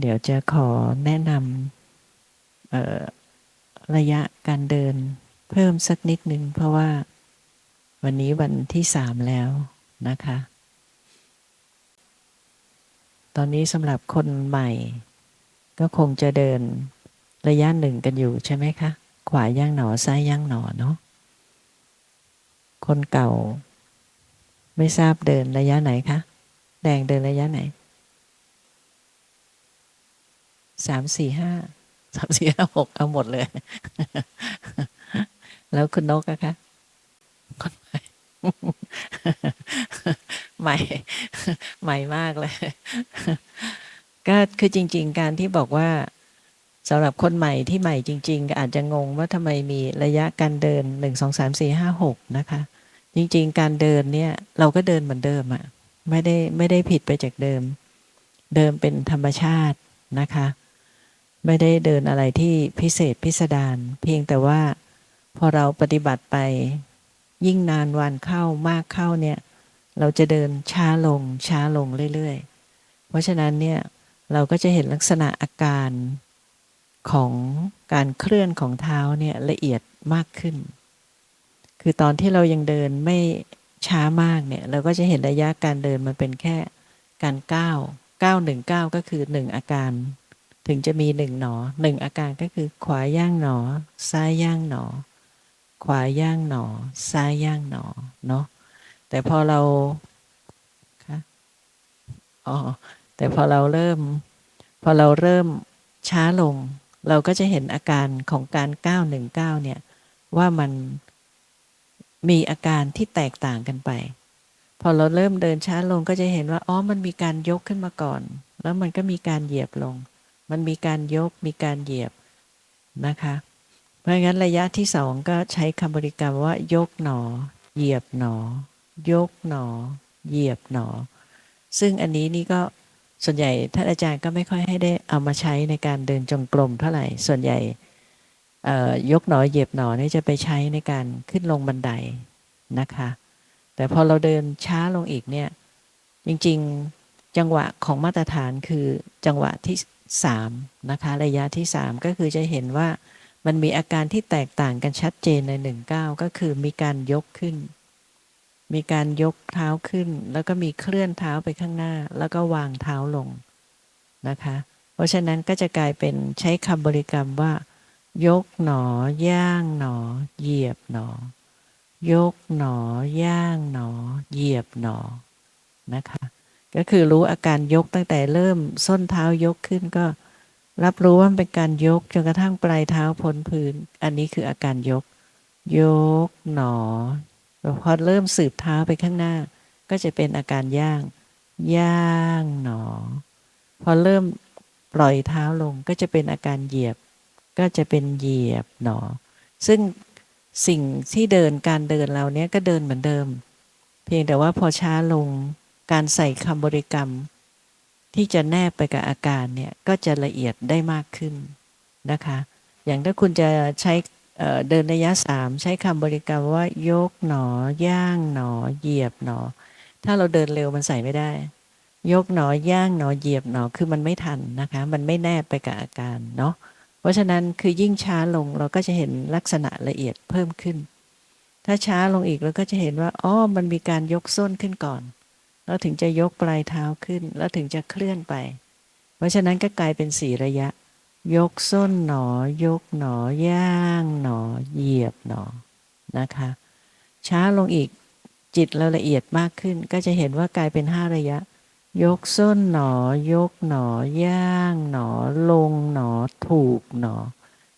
เดี๋ยวจะขอแนะนำระยะการเดินเพิ่มสักนิดนึง เพราะว่าวันนี้วันที่สามแล้วนะคะ ตอนนี้สำหรับคนใหม่ ก็คงจะเดินระยะหนึ่งกันอยู่ใช่ไหมคะ ขวาย่างหนอซ้ายย่างหนอเนาะคนเก่า ไม่ทราบเดินระยะไหนคะ แดงเดินระยะไหน สามสี่ห้าสามสี่ห้าหกเอาหมดเลย แล้วคุณนกอะคะคนใหม่ใหม่ ใหม่มากเลย ก็คือจริง ๆ การที่บอกว่าสำหรับคนใหม่ที่ใหม่จริง ๆ ก็อาจจะงงว่าทำไมมีระยะการเดินหนึ่งสองสามสี่ห้าหกนะคะ จริง ๆ การเดินเนี่ย เราก็เดินเหมือนเดิมอะไม่ได้ไม่ได้ผิดไปจากเดิม เดิมเป็นธรรมชาตินะคะ ไม่ได้เดินอะไรที่พิเศษพิสดารเพียงแต่ว่าพอเราปฏิบัติไป ยิ่งนานวันเข้ามากเข้าเนี่ย เราจะเดินช้าลงช้าลงเรื่อยๆ เพราะฉะนั้นเนี่ยเราก็จะเห็นลักษณะอาการของการเคลื่อนของเท้าเนี่ยละเอียดมากขึ้น คือตอนที่เรายังเดินไม่ช้ามากเนี่ย เราก็จะเห็นระยะการเดินมันเป็นแค่การก้าวก้าวหนึ่งก้าวก็คือหนึ่งอาการ ถึงจะมีหนึ่งหนอหนึ่งอาการก็คือ ขวาย่างหนอ ซ้ายย่างหนอ ขวาย่างหนอ ซ้ายย่างหนอเนาะแต่พอเราคะอ๋อแต่พอเราเริ่ม พอเราเริ่มช้าลง เราก็จะเห็นอาการของการก้าวหนึ่งก้าวเนี่ย ว่ามันมีอาการที่แตกต่างกันไป พอเราเริ่มเดินช้าลงก็จะเห็นว่า อ๋อ มันมีการยกขึ้นมาก่อน แล้วมันก็มีการเหยียบลง มันมีการยกมีการเหยียบนะคะ เพราะงั้นระยะที่สองก็ใช้คำบริกรรมว่ายกหนอ เหยียบหนอ ยกหนอ เหยียบหนอ ซึ่งอันนี้นี่ก็ส่วนใหญ่ท่านอาจารย์ก็ไม่ค่อยให้ได้เอามาใช้ในการเดินจงกรมเท่าไหร่ ส่วนใหญ่ยกหนอเหยียบหนอนี่จะไปใช้ในการขึ้นลงบันไดนะคะ แต่พอเราเดินช้าลงอีกเนี่ยจริง ๆ จังหวะของมาตรฐานคือจังหวะที่ สามนะคะระยะที่สามก็คือจะเห็นว่ามันมีอาการที่แตกต่างกันชัดเจนในหนึ่งเก้าก็คือมีการยกขึ้น มีการยกเท้าขึ้น แล้วก็มีเคลื่อนเท้าไปข้างหน้า แล้วก็วางเท้าลงนะคะ เพราะฉะนั้นก็จะกลายเป็นใช้คำบริกรรมว่า ยกหนอย่างหนอ เหยียบหนอ ยกหนอย่างหนอ เหยียบหนอนะคะ ก็คือรู้อาการยกตั้งแต่เริ่มส้นเท้ายกขึ้นก็ รับรู้ว่าเป็นการยกจนกระทั่งปลายเท้าพ้นพื้น อันนี้คืออาการยก ยกหนอพอเริ่มสืบเท้าไปข้างหน้า ก็จะเป็นอาการย่าง ย่างหนอ พอเริ่มปล่อยเท้าลงก็จะเป็นอาการเหยียบ ก็จะเป็นเหยียบหนอ ซึ่งสิ่งที่เดินการเดินเราเนี้ยก็เดินเหมือนเดิม เพียงแต่ว่าพอช้าลง การใส่คำบริกรรม ที่จะแนบไปกับอาการเนี่ยก็จะละเอียดได้มากขึ้นนะคะ อย่างถ้าคุณจะใช้เดินระยะสามใช้คำบริกรรมว่ายกหนอย่างหนอเหยียบหนอ ถ้าเราเดินเร็วมันใส่ไม่ได้ ยกหนอย่างหนอเหยียบหนอคือมันไม่ทันนะคะ มันไม่แนบไปกับอาการเนาะเพราะฉะนั้นคือยิ่งช้าลงเราก็จะเห็นลักษณะละเอียดเพิ่มขึ้น ถ้าช้าลงอีกเราก็จะเห็นว่าอ๋อมันมีการยกส้นขึ้นก่อน แล้วถึงจะยกปลายเท้าขึ้น แล้วถึงจะเคลื่อนไป เพราะฉะนั้นก็กลายเป็นสี่ระยะ ยกส้นหนอ ยกหนอย่างหนอ เหยียบหนอนะคะ ช้าลงอีกจิตเราละเอียดมากขึ้น ก็จะเห็นว่ากลายเป็นห้าระยะ ยกส้นหนอ ยกหนอย่างหนอ ลงหนอ ถูกหนอ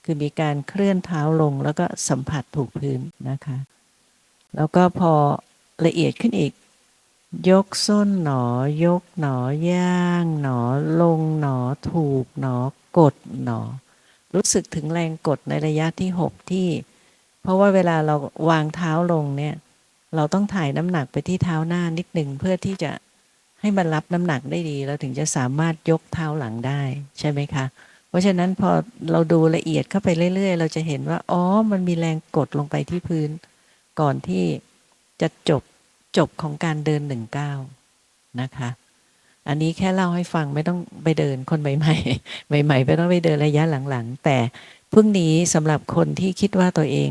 คือมีการเคลื่อนเท้าลงแล้วก็สัมผัสถูกพื้นนะคะ แล้วก็พอละเอียดขึ้นอีก ยกส้นหนอ ยกหนอย่างหนอ ลงหนอ ถูกหนอ กดหนอ รู้สึกถึงแรงกดในระยะที่หกที่ เพราะว่าเวลาเราวางเท้าลงเนี่ย เราต้องถ่ายน้ำหนักไปที่เท้าหน้านิดหนึ่งเพื่อที่จะให้มันรับน้ำหนักได้ดีเราถึงจะสามารถยกเท้าหลังได้ใช่ไหมคะ เพราะฉะนั้นพอเราดูละเอียดเข้าไปเรื่อย ๆ เราจะเห็นว่า อ๋อ มันมีแรงกดลงไปที่พื้น ก่อนที่จะจบ จบของการเดินหนึ่งเก้านะคะ อันนี้แค่เล่าให้ฟังไม่ต้องไปเดินคนใหม่ ๆ ใหม่ ๆ ไม่ต้องไปเดินระยะหลังๆ แต่พรุ่งนี้สำหรับคนที่คิดว่าตัวเอง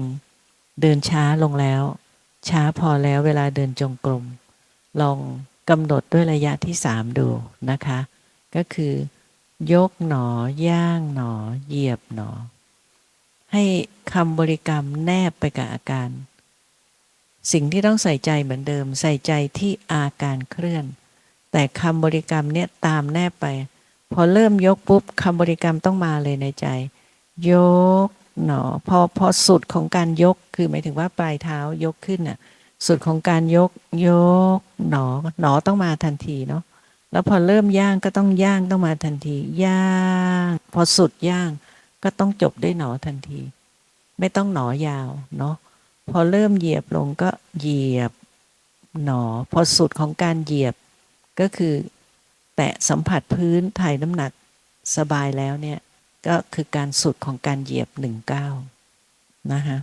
เดินช้าลงแล้ว ช้าพอแล้วเวลาเดินจงกรมลองกำหนดด้วยระยะที่สามดูนะคะ ก็คือยกหนอย่างหนอ เหยียบหนอ ให้คำบริกรรมแนบไปกับอาการ สิ่งที่ต้องใส่ใจเหมือนเดิม ใส่ใจที่อาการเคลื่อน แต่คำบริกรรมเนี่ยตามแนบไป พอเริ่มยกปุ๊บคำบริกรรมต้องมาเลยในใจ ยกหนอพอพอสุดของการยกคือหมายถึงว่าปลายเท้ายกขึ้นน่ะสุดของการยกยกหนอหนอต้องมาทันทีเนาะแล้วพอเริ่มย่างก็ต้องย่างต้องมาทันที ย่าง พอสุดย่างก็ต้องจบด้วยหนอทันที ไม่ต้องหนอยาวเนาะ พอเริ่มเหยียบลงก็เหยียบหนอ พอสุดของการเหยียบก็คือ แตะสัมผัสพื้นถ่ายน้ำหนักสบายแล้วเนี่ย ก็คือการสุดของการเหยียบหนึ่งเก้านะคะ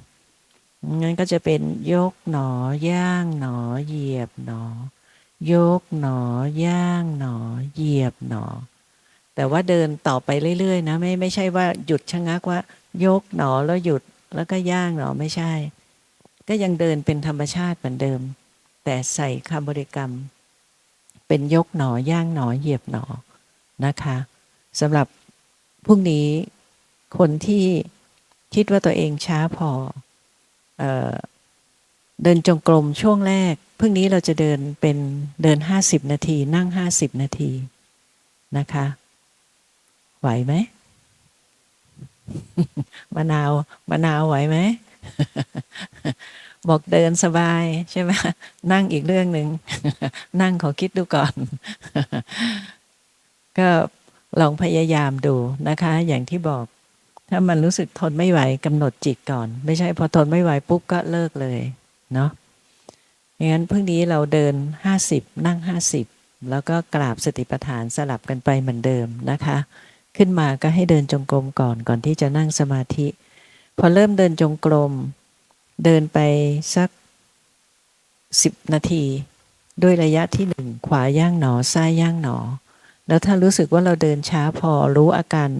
งั้นก็จะเป็นยกหนอย่างหนอเหยียบหนอ ยกหนอย่างหนอเหยียบหนอ แต่ว่าเดินต่อไปเรื่อยๆนะไม่ไม่ใช่ว่าหยุดชะงักว่า ยกหนอแล้วหยุดแล้วก็ย่างหนอไม่ใช่ ก็ยังเดินเป็นธรรมชาติเหมือนเดิม แต่ใส่คำบริกรรม เป็นยกหนอย่างหนอเหยียบหนอนะคะสำหรับพรุ่งนี้คนที่คิดว่าตัวเองช้าพอเออเดินจงกรมช่วงแรกพรุ่งนี้เราจะเดินเป็นเดินห้าสิบนาที นั่งห้าสิบนาทีนะคะ ไหวไหมมะนาวมะนาวไหวไหม บอกเดินสบายใช่ไหมนั่งอีกเรื่องหนึ่งนั่งขอคิดดูก่อน ก็ลองพยายามดูนะคะ อย่างที่บอก ถ้ามันรู้สึกทนไม่ไหวกำหนดจิตก่อน ไม่ใช่พอทนไม่ไหวปุ๊บก็เลิกเลยเนาะอย่างนั้นพรุ่งนี้เราเดินห้าสิบนั่งห้าสิบแล้วก็กราบสติปัฏฐานสลับกันไปเหมือนเดิมนะคะ ขึ้นมาก็ให้เดินจงกรมก่อนก่อนที่จะนั่งสมาธิ พอเริ่มเดินจงกรม เดินไปสักสิบนาที ด้วยระยะที่หนึ่งขวาย่างหนอ ซ้ายย่างหนอ แล้วถ้ารู้สึกว่าเราเดินช้าพอรู้อาการ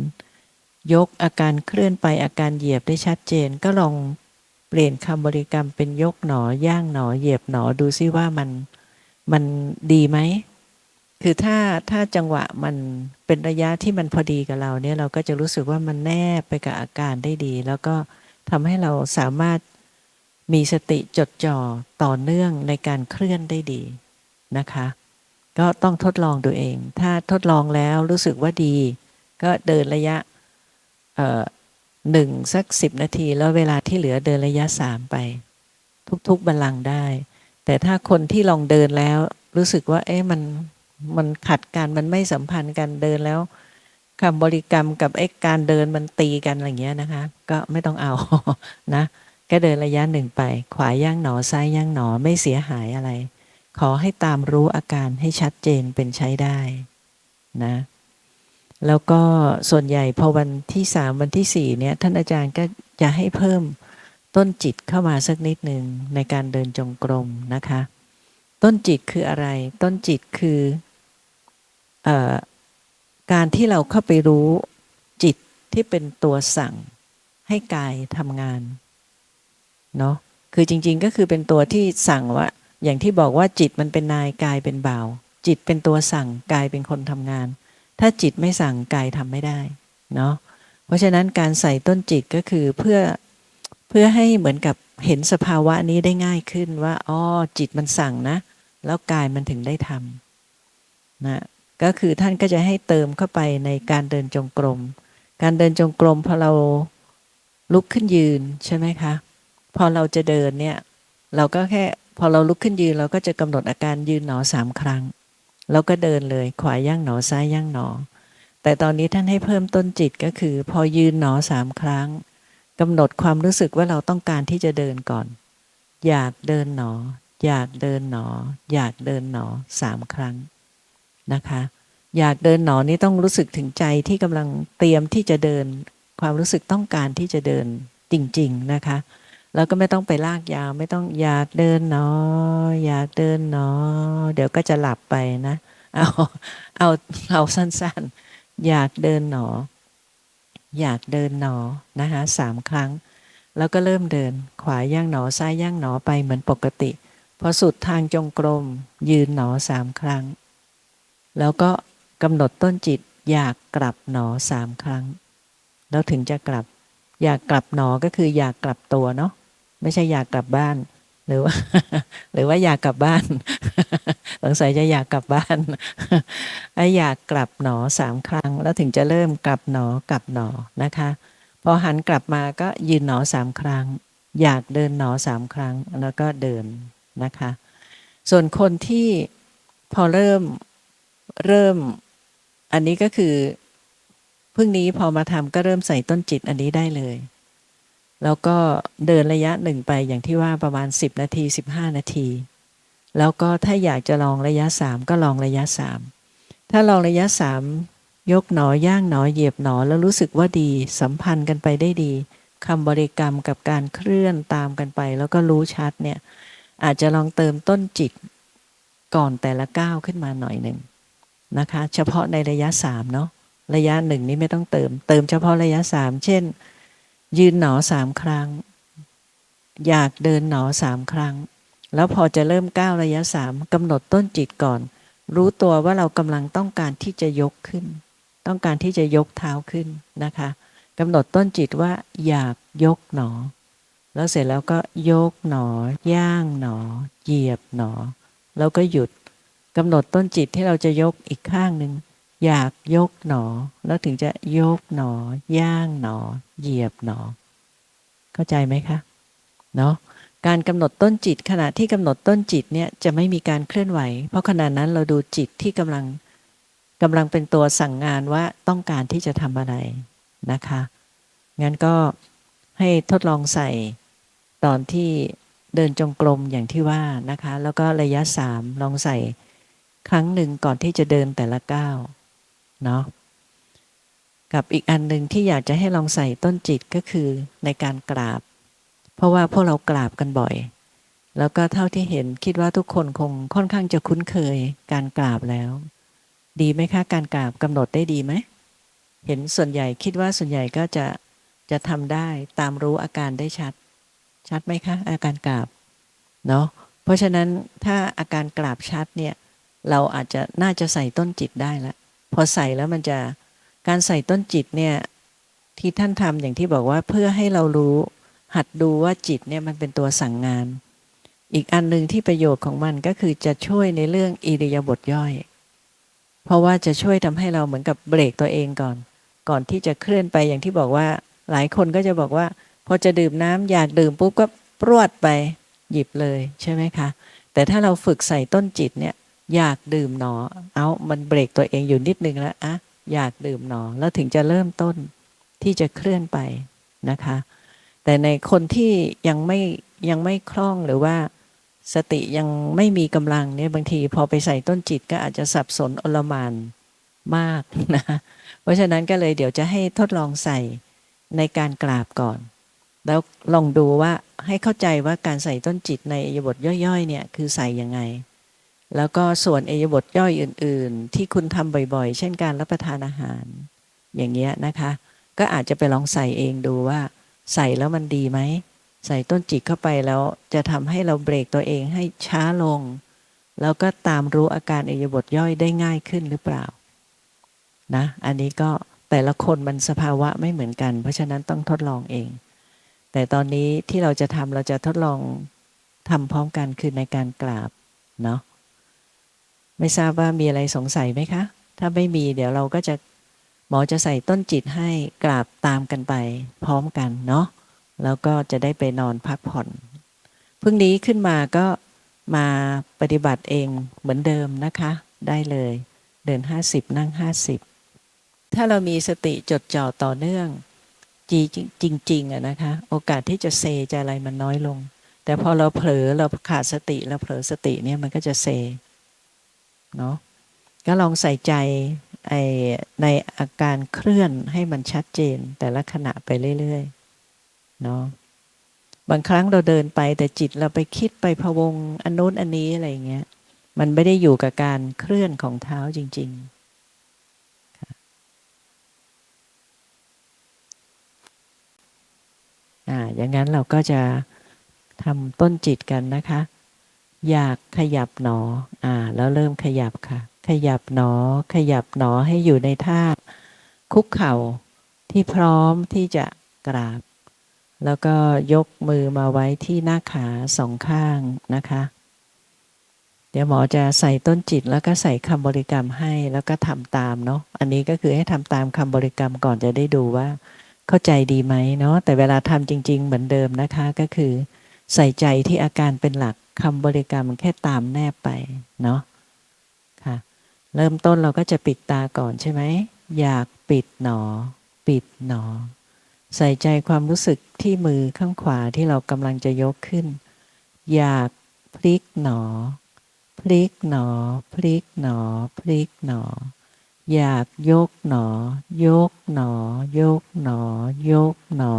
ยกอาการเคลื่อนไปอาการเหยียบได้ชัดเจนก็ลองเปลี่ยนคำบริกรรมเป็นยกหนอย่างหนอ เหยียบหนอดูซิว่ามันมันดีไหม คือถ้าถ้าจังหวะมันเป็นระยะที่มันพอดีกับเราเนี่ยเราก็จะรู้สึกว่ามันแนบไปกับอาการได้ดี แล้วก็ทำให้เราสามารถมีสติจดจ่อต่อเนื่องในการเคลื่อนได้ดีนะคะ ก็ต้องทดลองดูเอง ถ้าทดลองแล้วรู้สึกว่าดี ก็เดินระยะหนึ่งสักสิบนาที แล้วเวลาที่เหลือเดินระยะสามไป ทุกๆบัลลังก์ได้ แต่ถ้าคนที่ลองเดินแล้วรู้สึกว่าเอ๊ะมัน มันขัดกันมันไม่สัมพันธ์กันเดินแล้วคำบริกรรมกับไอ้การเดินมันตีกันอะไรเงี้ยนะคะ ก็ไม่ต้องเอานะก็เดินระยะหนึ่งไป ขวาย่างหนอซ้ายย่างหนอไม่เสียหายอะไร ขอให้ตามรู้อาการให้ชัดเจนเป็นใช้ได้นะ แล้วก็ส่วนใหญ่พอวันที่สามวันที่สี่เนี่ยท่านอาจารย์ก็จะให้เพิ่มต้นจิตเข้ามาสักนิดหนึ่งในการเดินจงกรมนะคะ ต้นจิตคืออะไร ต้นจิตคืออ การที่เราเข้าไปรู้จิตที่เป็นตัวสั่งให้กายทำงานเนาะคือจริง ๆ ก็คือเป็นตัวที่สั่งว่า อย่างที่บอกว่าจิตมันเป็นนายกายเป็นบ่าว จิตเป็นตัวสั่งกายเป็นคนทำงาน ถ้าจิตไม่สั่งกายทำไม่ได้เนาะเพราะฉะนั้นการใส่ต้นจิตก็คือเพื่อเพื่อให้เหมือนกับเห็นสภาวะนี้ได้ง่ายขึ้นว่าอ๋อจิตมันสั่งนะ แล้วกายมันถึงได้ทำนะ ก็คือท่านก็จะให้เติมเข้าไปในการเดินจงกรม การเดินจงกรมพอเราลุกขึ้นยืนใช่ไหมคะ พอเราจะเดินเนี่ยเราก็แค่พอเราลุกขึ้นยืนเราก็จะกำหนดอาการยืนหนอสามครั้ง แล้วก็เดินเลยขวาย่างหนอซ้ายย่างหนอ แต่ตอนนี้ท่านให้เพิ่มต้นจิตก็คือ พอยืนหนอสามครั้งกำหนดความรู้สึกว่าเราต้องการที่จะเดินก่อน อยากเดินหนอ อยากเดินหนอ อยากเดินหนอสามครั้ง นะคะ อยากเดินหนอนี้ต้องรู้สึกถึงใจที่กำลังเตรียมที่จะเดิน ความรู้สึกต้องการที่จะเดินจริง ๆนะคะ แล้วก็ไม่ต้องไปลากยาวไม่ต้องอยากเดินเนาะอยากเดินเนาะเดี๋ยวก็จะหลับไปนะเอาเอาเอาสั้นๆ อยากเดินหนอ อยากเดินหนอนะคะสามครั้ง แล้วก็เริ่มเดิน ขวาย่างหนอซ้ายย่างหนอไปเหมือนปกติพอสุดทางจงกรมยืนหนอสามครั้ง แล้วก็กำหนดต้นจิตอยากกลับหนอสามครั้ง แล้วถึงจะกลับ อยากกลับหนอก็คืออยากกลับตัวเนาะไม่ใช่อยากกลับบ้าน หรือว่า หรือว่าอยากกลับบ้านสงสัยจะอยากกลับบ้านไอ้อยากกลับหนอสามครั้ง แล้วถึงจะเริ่มกลับหนอกลับหนอนะคะพอหันกลับมาก็ยืนหนอสามครั้ง อยากเดินหนอสามครั้งแล้วก็เดินนะคะ ส่วนคนที่พอเริ่ม เริ่ม อันนี้ก็คือเพิ่งนี้พอมาทำก็เริ่มใส่ต้นจิตอันนี้ได้เลย แล้วก็เดินระยะหนึ่งไปอย่างที่ว่าประมาณ 10 นาที 15 นาที แล้วก็ถ้าอยากจะลองระยะ 3 ก็ลองระยะ 3 ถ้าลองระยะ 3 ยกหนอย่างหนอเหยียบหนอแล้วรู้สึกว่าดีสัมพันธ์กันไปได้ดีคำบริกรรมกับการเคลื่อนตามกันไป แล้วก็รู้ชัดเนี่ยอาจจะลองเติมต้นจิตก่อนแต่ละก้าวขึ้นมาหน่อยหนึ่ง นะคะ เฉพาะในระยะสามเนาะระยะหนึ่งนี้ไม่ต้องเติม เติมเฉพาะระยะสามเช่น ยืนหนอสามครั้ง อยากเดินหนอสามครั้ง แล้วพอจะเริ่มก้าวระยะสามกำหนดต้นจิตก่อน รู้ตัวว่าเรากำลังต้องการที่จะยกขึ้น ต้องการที่จะยกเท้าขึ้นนะคะกำหนดต้นจิตว่าอยากยกหนอ แล้วเสร็จแล้วก็ยกหนอย่างหนอ เหยียบหนอ แล้วก็หยุด กำหนดต้นจิตที่เราจะยกอีกข้างหนึ่งอยากยกหนอ แล้วถึงจะยกหนอย่างหนอ เหยียบหนอ เข้าใจไหมคะเนาะการกำหนดต้นจิต ขณะที่กำหนดต้นจิตเนี่ยจะไม่มีการเคลื่อนไหว เพราะขณะนั้นเราดูจิตที่กำลังกำลังเป็นตัวสั่งงานว่าต้องการที่จะทำอะไรนะคะ งั้นก็ให้ทดลองใส่ตอนที่เดินจงกรมอย่างที่ว่านะคะ แล้วก็ระยะสามลองใส่ ครั้งหนึ่งก่อนที่จะเดินแต่ละก้าวเนาะกับอีกอันหนึ่งที่อยากจะให้ลองใส่ต้นจิตก็คือในการกราบ เพราะว่าพวกเรากราบกันบ่อย แล้วก็เท่าที่เห็นคิดว่าทุกคนคงค่อนข้างจะคุ้นเคยการกราบแล้ว ดีไหมคะ การกราบกำหนดได้ดีไหมเห็นส่วนใหญ่คิดว่าส่วนใหญ่ก็จะจะทำได้ตามรู้อาการได้ชัด ชัดไหมคะ อาการกราบเนาะเพราะฉะนั้นถ้าอาการกราบชัดเนี่ย เราอาจจะน่าจะใส่ต้นจิตได้แล้วพอใส่แล้วมันจะการใส่ต้นจิตเนี่ยที่ท่านทำอย่างที่บอกว่าเพื่อให้เรารู้หัดดูว่าจิตเนี่ยมันเป็นตัวสั่งงาน อีกอันหนึ่งที่ประโยชน์ของมันก็คือจะช่วยในเรื่องอิริยาบถย่อย เพราะว่าจะช่วยทำให้เราเหมือนกับเบรกตัวเองก่อน ก่อนที่จะเคลื่อนไปอย่างที่บอกว่าหลายคนก็จะบอกว่า พอจะดื่มน้ำอยากดื่มปุ๊บก็ปรวดไปหยิบเลยใช่ไหมคะ แต่ถ้าเราฝึกใส่ต้นจิตเนี่ย อยากดื่มหนอ เอามันเบรกตัวเองอยู่นิดนึงแล้วอะอยากดื่มหนอ แล้วถึงจะเริ่มต้นที่จะเคลื่อนไปนะคะ แต่ในคนที่ยังไม่ยังไม่คล่องหรือว่าสติยังไม่มีกำลังเนี่ยบางทีพอไปใส่ต้นจิตก็อาจจะสับสนอลมานมากนะ เพราะฉะนั้นก็เลยเดี๋ยวจะให้ทดลองใส่ในการกราบก่อน แล้วลองดูว่าให้เข้าใจว่าการใส่ต้นจิตในยบทย่อยๆเนี่ยคือใส่ยังไง แล้วก็ส่วนเอยบทย่อยอื่น ๆ ที่คุณทำบ่อยๆ เช่นการรับประทานอาหาร อย่างเงี้ยนะคะ ก็อาจจะไปลองใส่เองดูว่า ใส่แล้วมันดีไหม ใส่ต้นจิตเข้าไปแล้วจะทำให้เราเบรกตัวเองให้ช้าลง แล้วก็ตามรู้อาการเอยบทย่อยได้ง่ายขึ้นหรือเปล่านะอันนี้ก็แต่ละคนมันสภาวะไม่เหมือนกัน เพราะฉะนั้นต้องทดลองเอง แต่ตอนนี้ที่เราจะทำเราจะทดลองทำพร้อมกันคือในการกราบเนาะ ไม่ทราบว่ามีอะไรสงสัยไหมคะ ถ้าไม่มีเดี๋ยวเราก็จะหมอจะใส่ต้นจิตให้กราบตามกันไป พร้อมกันเนาะแล้วก็จะได้ไปนอนพักผ่อนพรุ่งนี้ขึ้นมาก็มาปฏิบัติเองเหมือนเดิมนะคะ ได้เลยเดิน 50 นั่ง 50 ถ้าเรามีสติจดจ่อต่อเนื่องจีจริงๆอะนะคะ โอกาสที่จะเซจะอะไรมันน้อยลง แต่พอเราเผลอเราขาดสติเราเผลอสติเนี่ยมันก็จะเซ เนาะก็ลองใส่ใจไอในอาการเคลื่อนให้มันชัดเจนแต่ละขณะไปเรื่อยๆเนาะบางครั้งเราเดินไปแต่จิตเราไปคิดไปพะวงอันโน้นอันนี้อะไรเงี้ยมันไม่ได้อยู่กับการเคลื่อนของเท้าจริง ๆอ่าอย่างนั้นเราก็จะทำต้นจิตกันนะคะ อยากขยับหนอ อ่า แล้วเริ่มขยับค่ะ ขยับหนอ ขยับหนอให้อยู่ในท่า คุกเข่าที่พร้อมที่จะกราบ แล้วก็ยกมือมาไว้ที่หน้าขาสองข้างนะคะ เดี๋ยวหมอจะใส่ต้นจิตแล้วก็ใส่คำบริกรรมให้แล้วก็ทำตามเนาะ อันนี้ก็คือให้ทำตามคำบริกรรมก่อนจะได้ดูว่า เข้าใจดีไหมเนาะ แต่เวลาทำจริง ๆ เหมือนเดิมนะคะก็คือ ใส่ใจที่อาการเป็นหลักคำบริกรรมแค่ตามแนบไปเนาะค่ะ เริ่มต้นเราก็จะปิดตาก่อนใช่ไหม อยากปิดหนอ ปิดหนอ ใส่ใจความรู้สึกที่มือข้างขวาที่เรากำลังจะยกขึ้น อยากพลิกหนอ พลิกหนอ พลิกหนอ พลิกหนอ อยากยกหนอ ยกหนอ ยกหนอ ยกหนอ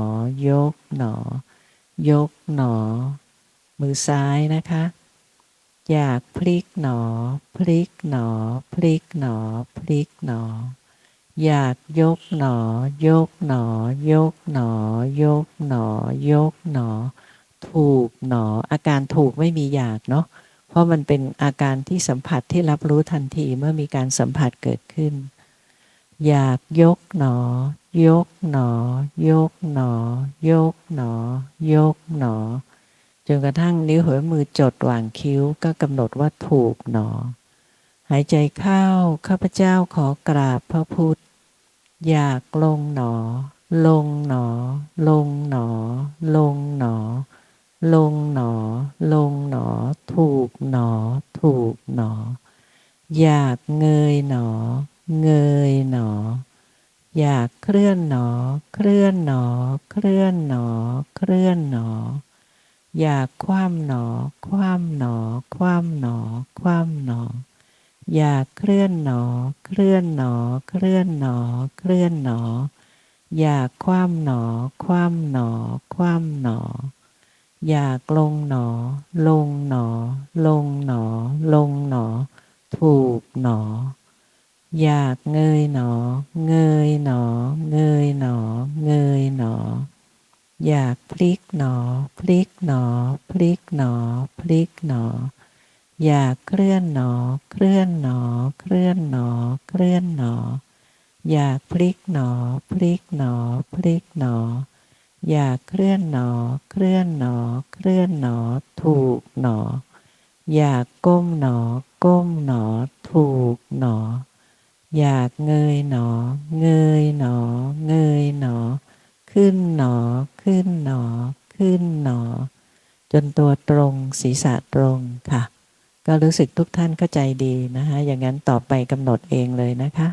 ยกหนอ ยกหนอ มือซ้ายนะคะ อยากพลิกหนอ พลิกหนอ พลิกหนอ พลิกหนอ อยากยกหนอ ยกหนอ ยกหนอ ยกหนอ ยกหนอ ถูกหนอ อาการถูกไม่มีอยากเนาะเพราะมันเป็นอาการที่สัมผัสที่รับรู้ทันทีเมื่อมีการสัมผัสเกิดขึ้น อยากยกหนอ ยกหนอ ยกหนอ ยกหนอ ยกหนอจนกระทั่งนิ้วหัวมือจดหว่างคิ้วก็กำหนดว่าถูกหนอ หายใจเข้าข้าพเจ้าขอกราบพระพุทธ อยากลงหนอ ลงหนอ ลงหนอ ลงหนอ ลงหนอ ลงหนอ ถูกหนอ ถูกหนอ อยากเงยหนอ เงยหนอ อยากเคลื่อนหนอ เคลื่อนหนอ เคลื่อนหนอ เคลื่อนหนอ อยากคว่ำหนอ คว่ำหนอ คว่ำหนอ คว่ำหนอ อยากเคลื่อนหนอ เคลื่อนหนอ เคลื่อนหนอ เคลื่อนหนอ อยากคว่ำหนอ คว่ำหนอ คว่ำหนออยากลงหนอ ลงหนอ ลงหนอ ลงหนอ ถูกหนอ อยากเงยหนอ เงยหนอ เงยหนอ เงยหนอ อยากพลิกหนอ พลิกหนอ พลิกหนอ พลิกหนอ อยากเคลื่อนหนอ เคลื่อนหนอ เคลื่อนหนอ เคลื่อนหนอ อยากพลิกหนอ พลิกหนอ พลิกหนอ อยากเคลื่อนหนอ เคลื่อนหนอ เคลื่อนหนอ ถูกหนอ อยากก้มหนอ ก้มหนอ ถูกหนอ อยากเงยหนอ เงยหนอ เงยหนอ ขึ้นหนอ ขึ้นหนอ ขึ้นหนอ จนตัวตรงศีรษะตรงค่ะ ก็รู้สึกทุกท่านเข้าใจดีนะคะอย่างนั้นต่อไปกำหนดเองเลยนะคะ